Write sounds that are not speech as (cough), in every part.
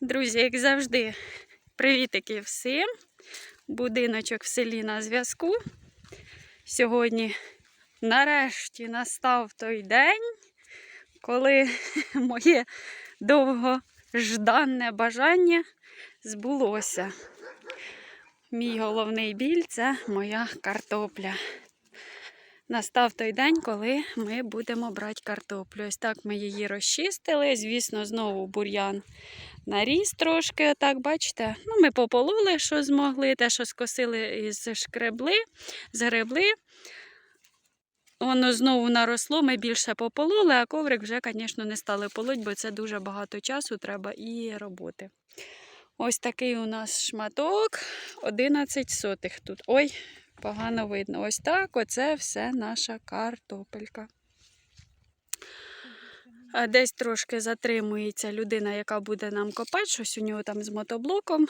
Друзі, як завжди, привітики всім. Будиночок в селі на зв'язку. Сьогодні нарешті настав той день, коли (laughs) моє довгожданне бажання збулося. Мій головний біль це моя картопля. Настав той день, коли ми будемо брати картоплю. Ось так ми її розчистили. Звісно, знову бур'ян наріс трошки. Отак, бачите? Ну, ми попололи, що змогли, те, що скосили і зшкребли, згребли. Воно знову наросло, ми більше попололи, а коврик вже, звісно, не стали полоть, бо це дуже багато часу треба і роботи. Ось такий у нас шматок 11 сотих тут. Ой, погано видно. Ось так, оце все наша картопелька. Десь трошки затримується людина, яка буде нам копати, щось у нього там з мотоблоком.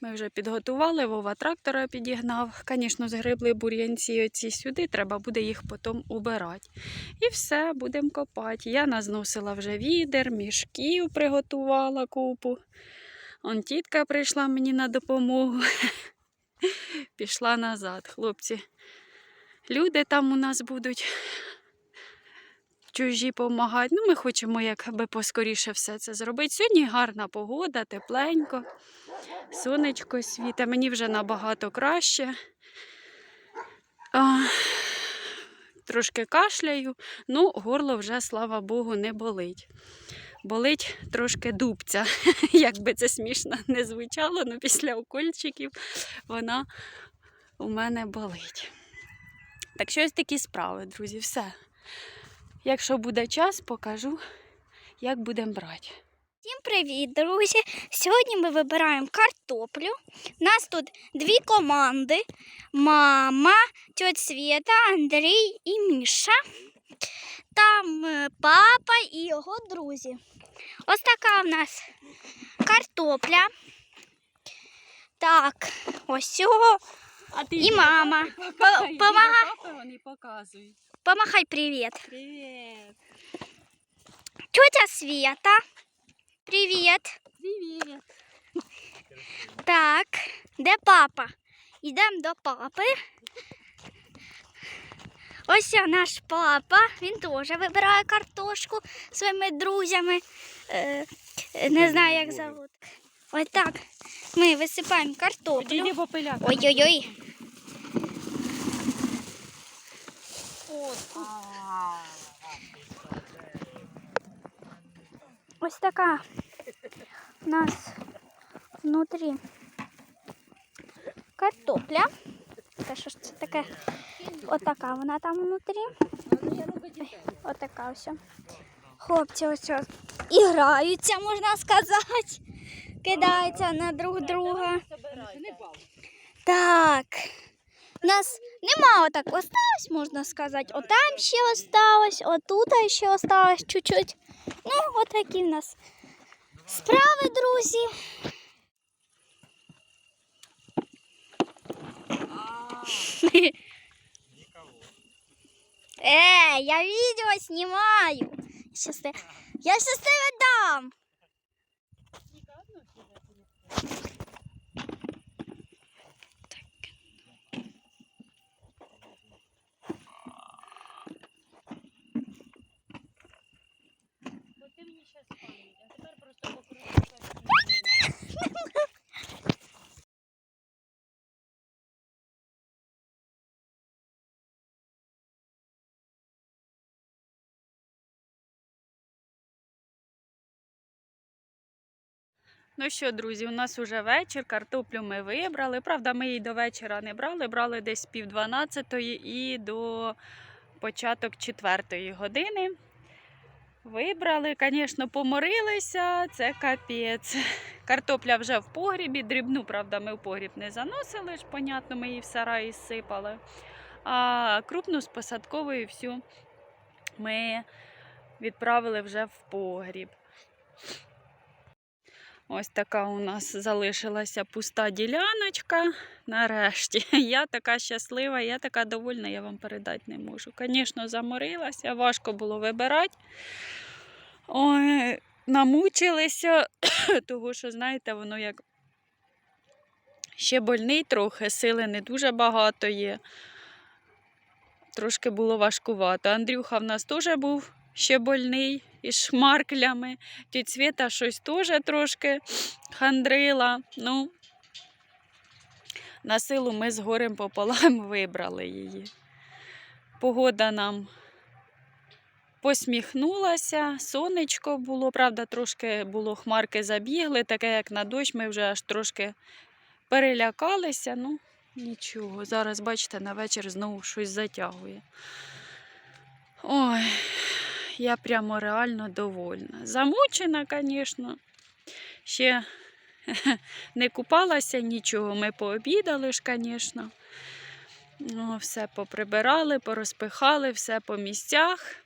Ми вже підготували, Вова трактора підігнав. Звісно, згребли бур'янці оці сюди, треба буде їх потім убирати. І все, будемо копати. Я назносила вже відер, мішків приготувала купу. Он тітка прийшла мені на допомогу. (laughs) (laughs) Пішла назад, хлопці. Люди там у нас будуть чужі допомагати. Ну, ми хочемо якби поскоріше все це зробити. Сьогодні гарна погода, тепленько, сонечко світе. Мені вже набагато краще. А, трошки кашляю, ну, горло вже, слава Богу, не болить. Болить трошки дубця, (laughs) як би це смішно не звучало, але після укольчиків вона у мене болить. Так що ось такі справи, друзі, все. Якщо буде час, покажу, як будемо брати. Всім привіт, друзі! Сьогодні ми вибираємо картоплю. У нас тут дві команди: мама, тьотя Свєта, Андрій і Міша. Там е, папа і його друзі. Ось така в нас картопля. Так, ось цього. А ти І мама. Помагай, помагай. папи вони показують. Помахай привіт. Привіт. Тьотя Свєта. Привіт. Привіт. Так, де папа? Йдемо до папи. Ось наш папа. Він теж вибирає картошку своїми друзями. Е, не знаю, як зовут. Ось так. Ми висипаємо картоплю. Ой-ой-ой. Ось така у нас внутрі картопля. Та що ж це таке? Отака вона там внутрі. Отака ось. Хлопці ось ось і граються, можна сказати. Кидаються на друг друга. Так. У нас нема отак осталось, можна сказати. Отам ще осталось, отут ще осталось чуть-чуть. Ну, отакі в нас справи, друзі. Э, я видео снимаю. Сейчас я, я сейчас тебе дам. Ну що, друзі, у нас уже вечір, картоплю ми вибрали. Правда, ми її до вечора не брали, брали десь пів дванадцятої і до початок четвертої години. Вибрали, звісно, поморилися, це капець. Картопля вже в погрібі, дрібну, правда, ми в погріб не заносили, ж, понятно, ми її в сараї сипали. А крупну з посадковою всю ми відправили вже в погріб. Ось така у нас залишилася пуста діляночка. Нарешті. (laughs) Я така щаслива, я така довольна, я вам передати не можу. Звісно, заморилася, важко було вибирати. Ой, намучилися, (coughs) того що, знаєте, воно як ще больний трохи, сили не дуже багато є. Трошки було важкувато. Андрюха в нас теж був ще больний із шмарклями. Тіть Свята щось теж трошки хандрила. Ну, на силу ми з горем пополам (laughs) вибрали її. Погода нам посміхнулася, сонечко було, правда, трошки було хмарки забігли, таке як на дощ, ми вже аж трошки перелякалися. Ну, нічого. Зараз, бачите, на вечір знову щось затягує. Ой, я прямо реально довольна. Замучена, звісно. Ще (laughs) не купалася нічого. Ми пообідали ж, звісно. Ну, все поприбирали, порозпихали, все по місцях.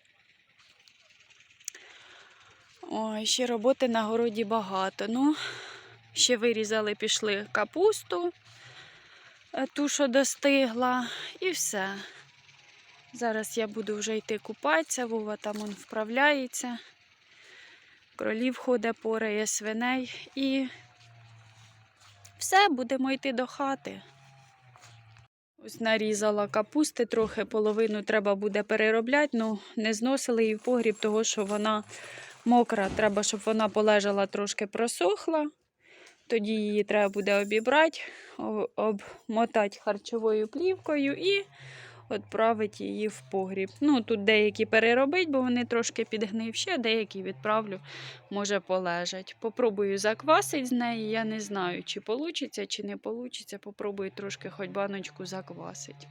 Ой, ще роботи на городі багато. Ну, ще вирізали, пішли капусту, е, ту, що достигла, і все. Зараз я буду вже йти купатися, Вова там он вправляється. Кролів ходить, порає свиней і все, будемо йти до хати. Ось нарізала капусти трохи, половину треба буде переробляти, ну не зносили її в погріб, того що вона мокра. Треба, щоб вона полежала трошки просохла. Тоді її треба буде обібрати, обмотати харчовою плівкою і відправити її в погріб. Ну, тут деякі переробить, бо вони трошки підгнивші, деякі відправлю, може полежать. Попробую заквасити з неї. Я не знаю, чи вийде, чи не вийде. Попробую трошки хоч баночку заквасити.